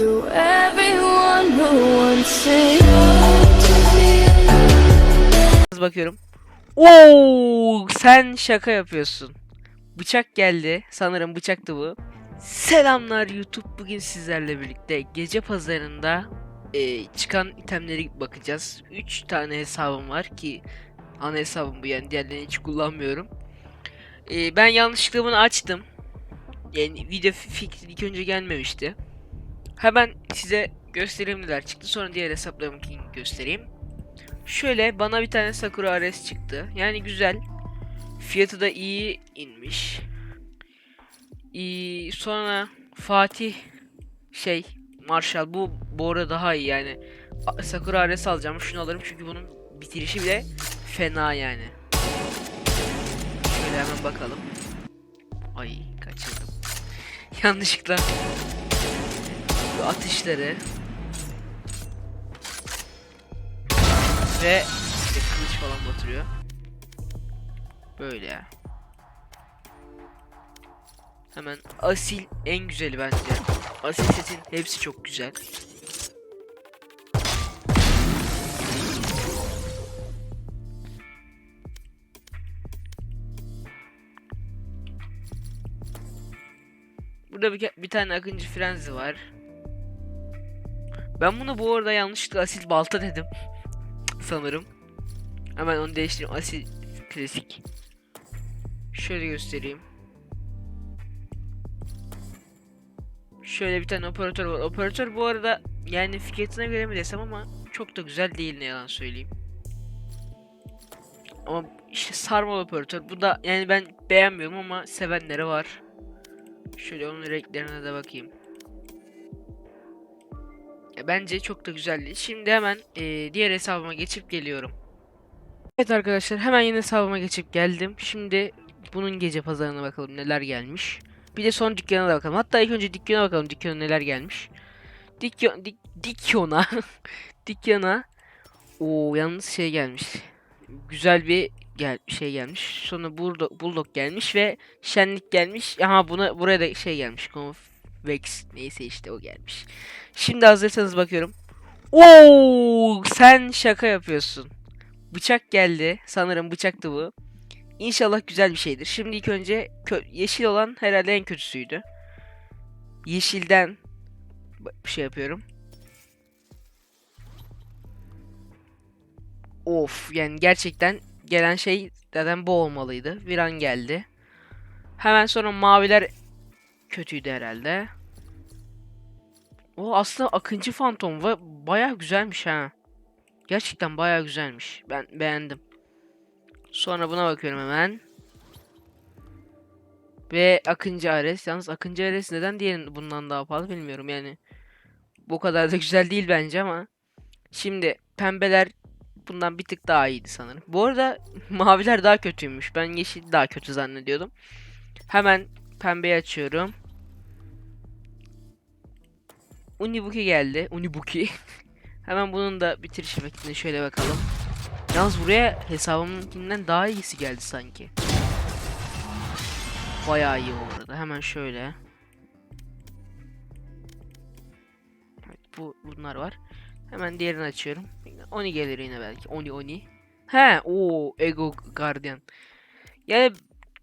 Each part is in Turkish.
to everyone who me. Biraz bakıyorum. Oo, sen şaka yapıyorsun. Bıçak geldi. Sanırım bıçaktı bu. Selamlar YouTube. Bugün sizlerle birlikte gece pazarında e, çıkan itemleri bakacağız. 3 tane hesabım var ki ana hesabım bu yani diğerlerini hiç kullanmıyorum. E, ben yanlışlıkla bunu açtım. Yani video fikri ilk önce gelmemişti. Hemen size göstereyim neler çıktı. Sonra diğer hesaplarımı göstereyim. Şöyle bana bir tane Sakura Ares çıktı. Yani güzel. Fiyatı da iyi inmiş. İyi, sonra Fatih şey Marshall bu bu arada daha iyi yani. Sakura Ares alacağım. Şunu alırım çünkü bunun bitirişi bile fena yani. Şöyle hemen bakalım. Ay kaçırdım. Yanlışlıkla bu atışları Ve işte kılıç falan batırıyor. Böyle. Hemen asil en güzeli bence. Asil setin hepsi çok güzel. Burada bir, bir tane akıncı frenzi var. Ben bunu bu arada yanlışlıkla asil balta dedim sanırım. Hemen onu değiştireyim. Asil klasik. Şöyle göstereyim. Şöyle bir tane operatör var. Operatör bu arada yani fiyatına göre mi desem ama çok da güzel değil ne yalan söyleyeyim. Ama işte sarmal operatör. Bu da yani ben beğenmiyorum ama sevenleri var. Şöyle onun renklerine de bakayım. Bence çok da güzeldi. Şimdi hemen eee, diğer hesabıma geçip geliyorum. Evet arkadaşlar hemen yeni hesabıma geçip geldim. Şimdi bunun gece pazarına bakalım neler gelmiş. Bir de son dükkana da bakalım. Hatta ilk önce dükkana bakalım dükkana neler gelmiş. Dükkan, dik, dükkana. dükkana. Oo yalnız şey gelmiş. Güzel bir gel şey gelmiş. Sonra bulldog, bulldog gelmiş ve şenlik gelmiş. Aha buna buraya da şey gelmiş. Convex neyse işte o gelmiş. Şimdi hazırsanız bakıyorum. Oo, sen şaka yapıyorsun. Bıçak geldi. Sanırım bıçaktı bu. İnşallah güzel bir şeydir. Şimdi ilk önce yeşil olan herhalde en kötüsüydü. Yeşilden bir şey yapıyorum. Of yani gerçekten gelen şey zaten bu olmalıydı. Viran geldi. Hemen sonra maviler kötüydü herhalde. O aslında Akıncı Fantom ve baya güzelmiş ha. Gerçekten baya güzelmiş. Ben beğendim. Sonra buna bakıyorum hemen. Ve Akıncı Ares. Yalnız Akıncı Ares neden diğerinin bundan daha pahalı bilmiyorum yani. Bu kadar da güzel değil bence ama. Şimdi pembeler bundan bir tık daha iyiydi sanırım. Bu arada maviler daha kötüymüş. Ben yeşil daha kötü zannediyordum. Hemen pembeyi açıyorum. Unibuki geldi. Unibuki. Hemen bunun da bitiriş efektine şöyle bakalım. Yalnız buraya hesabımınkinden daha iyisi geldi sanki. Bayağı iyi bu arada. Hemen şöyle. Evet, bu bunlar var. Hemen diğerini açıyorum. Oni gelir yine belki. Oni Oni. He, o Ego Guardian. Yani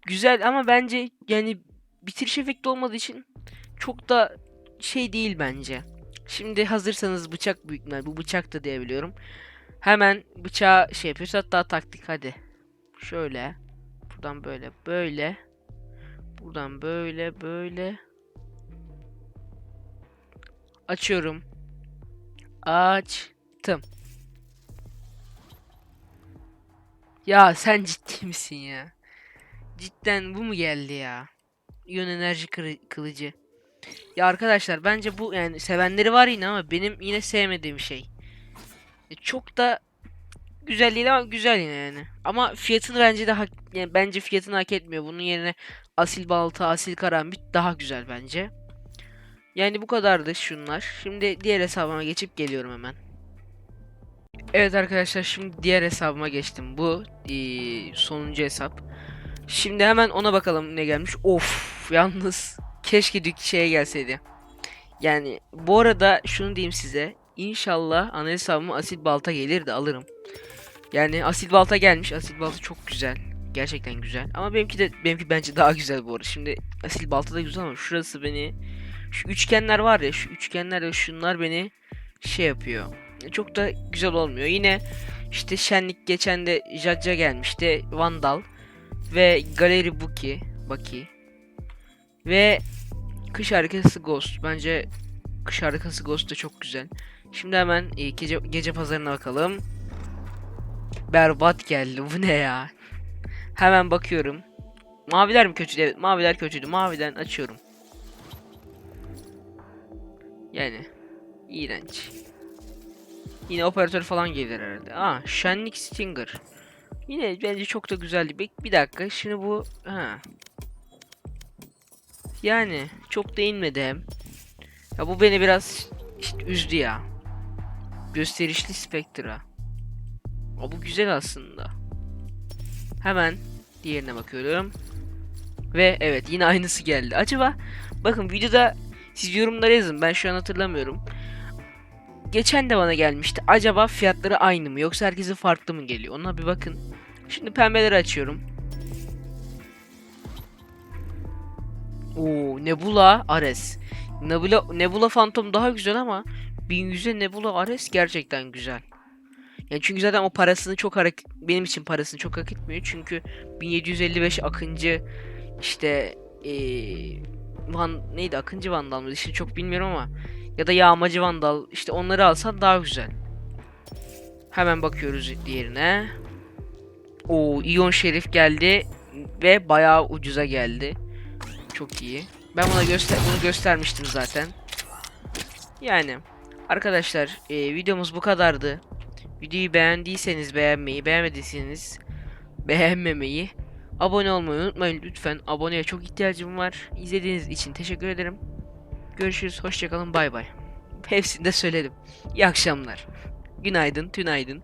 güzel ama bence yani bitiriş efekti olmadığı için çok da şey değil bence. Şimdi hazırsanız bıçak büyük ihtimal bu bıçak da diyebiliyorum. Hemen bıçağı şey yapıyoruz hatta taktik hadi. Şöyle. Buradan böyle böyle. Buradan böyle böyle. Açıyorum. Açtım. Ya sen ciddi misin ya? Cidden bu mu geldi ya? İyon enerji kılıcı. Ya arkadaşlar bence bu yani sevenleri var yine ama benim yine sevmediğim şey. E, Çok da güzel değil ama güzel yine yani. Ama fiyatını bence de hak, yani bence fiyatını hak etmiyor. Bunun yerine asil balta, asil karambit daha güzel bence. Yani bu kadardı şunlar. Şimdi diğer hesabıma geçip geliyorum hemen. Evet arkadaşlar şimdi diğer hesabıma geçtim. Bu eee, sonuncu hesap. Şimdi hemen ona bakalım ne gelmiş. Of yalnız keşke dük şeye gelseydi. Yani bu arada şunu diyeyim size. İnşallah ana hesabıma asil balta gelir de alırım. Yani asil balta gelmiş. Asil balta çok güzel. Gerçekten güzel. Ama benimki de benimki bence daha güzel bu arada. Şimdi asil balta da güzel ama şurası beni şu üçgenler var ya şu üçgenler ve şunlar beni şey yapıyor. Çok da güzel olmuyor. Yine işte şenlik geçen de Jajja gelmişti. Vandal ve Galeri Buki, Baki ve Kış Harikası Ghost. Bence Kış Harikası Ghost da çok güzel. Şimdi hemen e, gece, gece pazarına bakalım. Berbat geldi. Bu ne ya? Hemen bakıyorum. Maviler mi kötüydü? Evet, maviler kötüydü. Maviden açıyorum. Yani iğrenç. Yine operatör falan gelir herhalde. Aa, Şenlik Stinger. Yine bence çok da güzeldi. Bir, bir dakika. Şimdi bu ha. Yani çok değinmedi hem. Ya bu beni biraz işte üzdü ya. Gösterişli Spectra. O bu güzel aslında. Hemen diğerine bakıyorum. Ve evet yine aynısı geldi. Acaba bakın videoda siz yorumlara yazın. Ben şu an hatırlamıyorum. Geçen de bana gelmişti. Acaba fiyatları aynı mı yoksa herkese farklı mı geliyor? Ona bir bakın. Şimdi pembeleri açıyorum. Oo, Nebula Ares. Nebula Nebula Phantom daha güzel ama 1100'e Nebula Ares gerçekten güzel. Yani çünkü zaten o parasını çok hareket benim için parasını çok hak etmiyor. Çünkü 1755 Akıncı işte eee Van neydi Akıncı Vandal mı? İşte çok bilmiyorum ama ya da Yağmacı Vandal işte onları alsan daha güzel. Hemen bakıyoruz diğerine. O İyon Şerif geldi ve bayağı ucuza geldi. Çok iyi. Ben buna göster bunu göstermiştim zaten. Yani arkadaşlar e, videomuz bu kadardı. Videoyu beğendiyseniz beğenmeyi, beğenmediyseniz beğenmemeyi, abone olmayı unutmayın lütfen. Aboneye çok ihtiyacım var. İzlediğiniz için teşekkür ederim. Görüşürüz. Hoşçakalın. Bay bay. Hepsini de söyledim. İyi akşamlar. Günaydın, tünaydın.